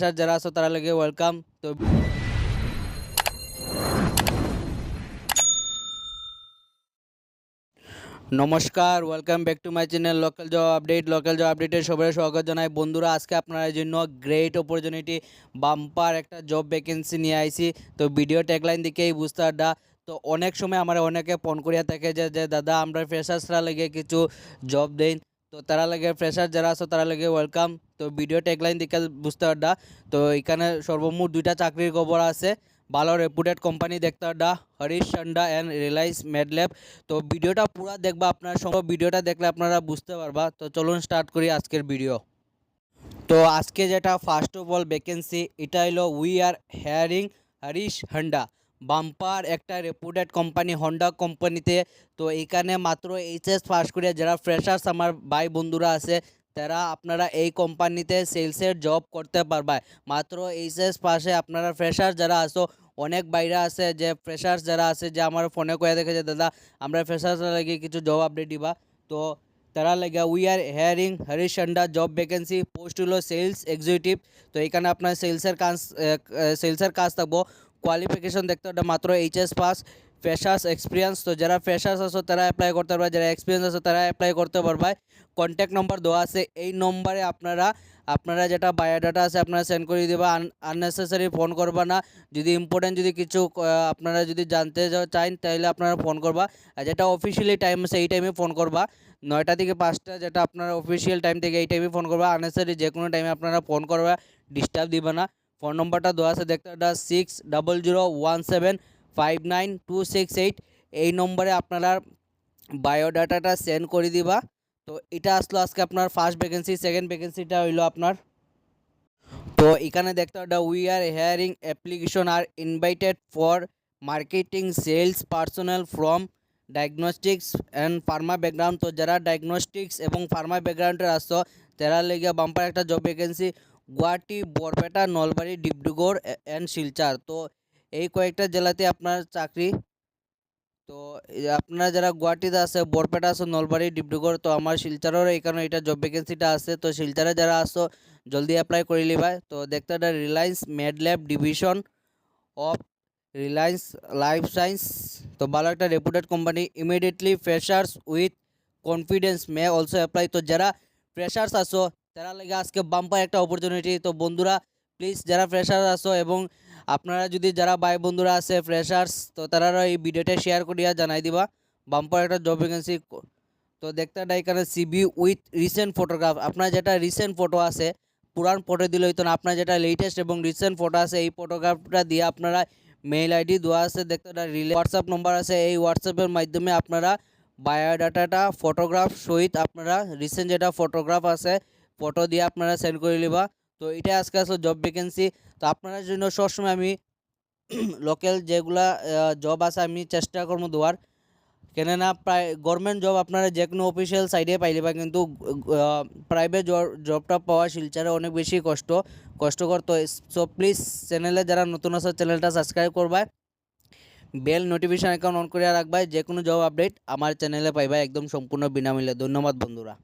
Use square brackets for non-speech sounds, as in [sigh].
Sir যারা আছো তারা লাগে ওয়েলকাম তো নমস্কার welcome back to my channel local job update local job আপডেটে সবাই স্বাগত জানাই। বন্ধুরা, আজকে আপনার জন্য গ্রেট অপরচুনিটি বাম্পার একটা জব ভ্যাকেন্সি নিয়ে আইছি। তো ভিডিও ট্যাগলাইন দিকেই বুঝতে আড্ডা তো অনেক সময় আমার অনেকে ফোন করিয়া থাকে যে দাদা, আমরা ফ্রেশার্সরা লাগে কিছু জব দেন তো তারা লাগে ফ্রেশার যারা আছো, তারা লাগে ওয়েলকাম তো ভিডিও ট্যাগলাইন দিকে বুঝতে আড্ডা তো এখানে সর্বমোট দুইটা চাকরির খবর আছে। ভালো রেপুটেড কোম্পানি দেখতে আড্ডা হরিশ সান্ডা অ্যান্ড রিলায়েন্স মেডল্যাব তো ভিডিওটা পুরো দেখবা, আপনার সঙ্গে ভিডিওটা দেখলে আপনারা বুঝতে পারবা। তো চলুন স্টার্ট করি আজকের ভিডিও তো আজকে যেটা ফার্স্ট অফ অল ভ্যাকেন্সি এটা হলো we are hiring Harish Honda bumper একটা রেপুটেড কোম্পানি হন্ডা কোম্পানিতে তো। এখানে মাত্র এইচএস পাস করে যারা ফ্রেশার্স আমার ভাই বন্ধুরা আছে, তারা আপনারা এই কোম্পানিতে সেলসের জব করতে পারবা। মাত্র এইচএস পাশে আপনারা ফ্রেশার যারা আসো অনেক বাইরে আছে যে ফ্রেশার্স যারা আছে যে আমার ফোনে কয়ে দেখে যে দাদা, আমরা ফ্রেশার্স লাগে কিছু জব আপডেট দিবা। তো তারা লাগে we are hiring Harish Honda job vacancy post হলো সেলস এক্সিকিউটিভ তো এখানে আপনার সেলসের কাজ সেলসের কাজ থাকব। কোয়ালিফিকেশন দেখতে হবে, মাত্র এইচএস পাস ফ্রেশার্স এক্সপিরিয়েন্স তো যারা ফ্রেশার্স আছো, তারা অ্যাপ্লাই করতে পারবে, যারা এক্সপিরিয়েন্স আছে, তারা অ্যাপ্লাই করতে পারবে। কন্ট্যাক্ট নম্বর দেওয়া আছে, এই নম্বরে আপনারা আপনারা যেটা বায়োডাটা আছে, আপনারা সেন্ড করে দেবা। আননেসেসারি ফোন করবা না। যদি ইম্পর্টেন্ট যদি কিছু আপনারা যদি জানতে চান, তাহলে আপনারা ফোন করবা। আর যেটা অফিসিয়ালি টাইম আছে, এই টাইমে ফোন করবা। নয়টা থেকে পাঁচটা যেটা আপনার অফিসিয়াল টাইম থেকে, এই টাইমে ফোন করবা। আননেসারি যে কোনো টাইমে আপনারা ফোন করবা ডিস্টার্ব দিবা না। ফোন নম্বরটা দেওয়া আছে, দেখতে একটা six double zero one seven five nine two six eight এই নম্বরে আপনারা বায়োডাটাটা সেন্ড করে দিবা। তো এটা আসলো আজকে আপনার ফার্স্ট ভ্যাকেন্সি সেকেন্ড ভ্যাকেন্সিটা হইল আপনার। তো এখানে দেখতে পাটা we are hiring application are invited for marketing sales personnel from diagnostics and pharma background তো যারা ডায়াগনস্টিক্স এবং ফার্মা ব্যাকগ্রাউন্ডের আসছো তারা লেগে বাম্পার একটা job vacancy Guwahati, Barpeta, Nalbari, Dibrugarh and Silchar. তো এই কয়েকটা জেলাতে আপনার চাকরি। তো এই আপনারা যারা গুয়াহাটিতে আছে, বরপেটা আছে, নলবাড়ি, ডিব্রুগড়, তো আমার শিলচরেরও এখানে এটা জব ভ্যাকেন্সিটা আছে। তো শিলচরে যারা আসো, জলদি অ্যাপ্লাই করে লিবা তো দেখতে একটা Reliance Medlab division of Reliance life science তো ভালো একটা reputed company immediately freshers with confidence may also apply তো যারা ফ্রেশার্স আসো তারা লাগে আজকে বাম্পার একটা অপরচুনিটি তো বন্ধুরা প্লিজ যারা ফ্রেশার আসো এবং আপনারা যদি যারা ভাই বন্ধুরা আছে ফ্রেশার্স তো তারা এই ভিডিওটা শেয়ার করিয়া জানাই দিবা। বাম্পার একটা জব ভ্যাকেন্সি তো দেখতে একটা এখানে সিবি উইথ রিসেন্ট ফটোগ্রাফ আপনার যেটা রিসেন্ট ফটো আছে, পুরান ফটো দিলে হইতো না, আপনার যেটা লেটেস্ট এবং রিসেন্ট ফটো আছে, এই ফটোগ্রাফটা দিয়ে আপনারা মেইল আইডি দেওয়া আছে, দেখতে রিলে হোয়াটসঅ্যাপ নম্বর আছে, এই হোয়াটসঅ্যাপের মাধ্যমে আপনারা বায়োডাটাটা ফটোগ্রাফ সহিত আপনারা রিসেন্ট যেটা ফটোগ্রাফ আছে ফটো দিয়ে আপনারা সেন্ড করে নিবা। তো এটা আজকে আসলে জব ভ্যাকেন্সি তো আপনার জন্য সবসময় আমি [clears throat] লোকাল যেগুলা জব আছে আমি চেষ্টা করব দেওয়ার। কেননা প্রায় গভর্নমেন্ট জব আপনারা যে কোনো অফিসিয়াল সাইডে পাইলেবা কিন্তু প্রাইভেট জবটা পাওয়া শিলচারে অনেক বেশি কষ্ট। কষ্টকর তো সো প্লিজ চ্যানেলে যারা নতুন আছে চ্যানেলটা সাবস্ক্রাইব করবা। বেল নোটিফিকেশন অ্যাকাউন্ট অন করে রাখবা। যে কোনো জব আপডেট আমার চ্যানেলে পাইবা একদম সম্পূর্ণ বিনামূল্যে। ধন্যবাদ বন্ধুরা।